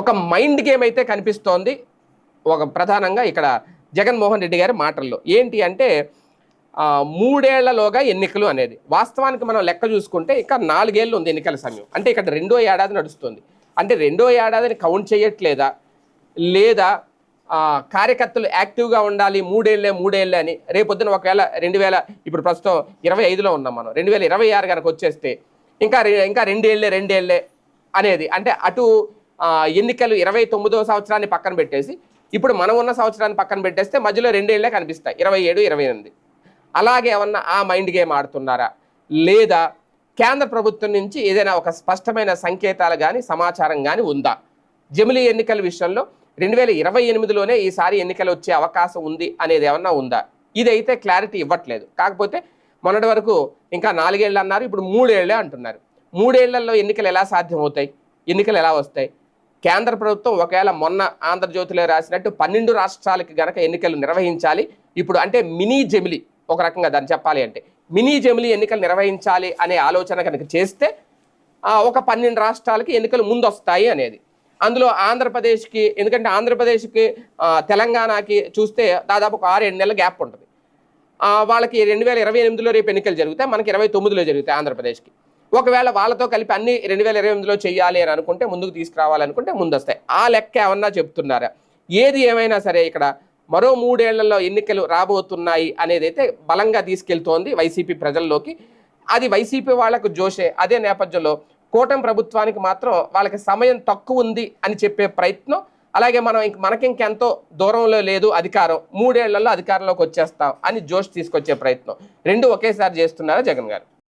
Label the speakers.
Speaker 1: ఒక mind game అయితే కనిపిస్తోంది. ఒక ప్రధానంగా ఇక్కడ జగన్మోహన్ రెడ్డి గారి మాటల్లో. ఏంటి అంటే మూడేళ్ళలోగా ఎన్నికలు అనేది. వాస్తవానికి మనం లెక్క చూసుకుంటే ఇక నాలుగేళ్ళు ఉంది ఎన్నికల సమయం. అంటే ఇక్కడ రెండో ఏడాది నడుస్తుంది. అంటే రెండో ఏడాదిని కౌంట్ చేయట్లేదా? లేదా కార్యకర్తలు యాక్టివ్గా ఉండాలి మూడేళ్ళే మూడేళ్ళే అని. రేపొద్దున ఒకవేళ రెండు వేల ఇప్పుడు ప్రస్తుతం ఇరవై ఐదులో ఉన్నాం మనం. రెండు వేల ఇరవై ఆరు కనుక వచ్చేస్తే ఇంకా ఇంకా రెండేళ్ళే రెండేళ్ళే అనేది. అంటే అటు ఎన్నికలు ఇరవై తొమ్మిదో సంవత్సరాన్ని పక్కన పెట్టేసి ఇప్పుడు మనం ఉన్న సంవత్సరాన్ని పక్కన పెట్టేస్తే మధ్యలో రెండేళ్ళే కనిపిస్తాయి. ఇరవై ఏడు ఇరవై ఎనిమిది. అలాగే ఏమన్నా ఆ మైండ్ గేమ్ ఆడుతున్నారా? లేదా కేంద్ర ప్రభుత్వం నుంచి ఏదైనా ఒక స్పష్టమైన సంకేతాలు కానీ సమాచారం కానీ ఉందా? జమిలీ ఎన్నికల విషయంలో రెండు వేల ఇరవై ఎనిమిదిలోనే ఈసారి ఎన్నికలు వచ్చే అవకాశం ఉంది అనేది ఏమన్నా ఉందా? ఇదైతే క్లారిటీ ఇవ్వట్లేదు. కాకపోతే మొన్నటి వరకు ఇంకా నాలుగేళ్ళు అన్నారు ఇప్పుడు మూడేళ్ళే అంటున్నారు. మూడేళ్ళలో ఎన్నికలు ఎలా సాధ్యమవుతాయి? ఎన్నికలు ఎలా వస్తాయి? కేంద్ర ప్రభుత్వం ఒకవేళ మొన్న ఆంధ్రజ్యోతిలో రాసినట్టు పన్నెండు రాష్ట్రాలకి గనక ఎన్నికలు నిర్వహించాలి. ఇప్పుడు అంటే మినీ జమిలి ఒక రకంగా దాన్ని చెప్పాలి అంటే మినీ జమిలి ఎన్నికలు నిర్వహించాలి అనే ఆలోచన కనుక చేస్తే ఒక పన్నెండు రాష్ట్రాలకి ఎన్నికలు ముందు వస్తాయి అనేది. అందులో ఆంధ్రప్రదేశ్కి ఎందుకంటే ఆంధ్రప్రదేశ్కి తెలంగాణకి చూస్తే దాదాపు ఒక ఆరు ఏడు నెలల గ్యాప్ ఉంటుంది. వాళ్ళకి రెండు వేల ఇరవై ఎనిమిదిలో రేపు ఎన్నికలు జరుగుతాయి మనకి ఇరవై తొమ్మిదిలో జరుగుతాయి ఆంధ్రప్రదేశ్కి. ఒకవేళ వాళ్ళతో కలిపి అన్ని రెండు వేల ఇరవై ఎనిమిదిలో చేయాలి అని అనుకుంటే ముందుకు తీసుకురావాలనుకుంటే ముందు వస్తాయి ఆ లెక్క ఏమన్నా చెప్తున్నారా? ఏది ఏమైనా సరే ఇక్కడ మరో మూడేళ్ళలో ఎన్నికలు రాబోతున్నాయి అనేది అయితే బలంగా తీసుకెళ్తోంది వైసీపీ ప్రజల్లోకి. అది వైసీపీ వాళ్ళకు జోషే. అదే నేపథ్యంలో కూటమి ప్రభుత్వానికి మాత్రం వాళ్ళకి సమయం తక్కువ ఉంది అని చెప్పే ప్రయత్నం. అలాగే మనం ఇంక మనకింకెంతో దూరంలో లేదు అధికారం. మూడేళ్ళలో అధికారంలోకి వచ్చేస్తాం అని జోష్ తీసుకొచ్చే ప్రయత్నం. రెండు ఒకేసారి చేస్తున్నారా జగన్ గారు?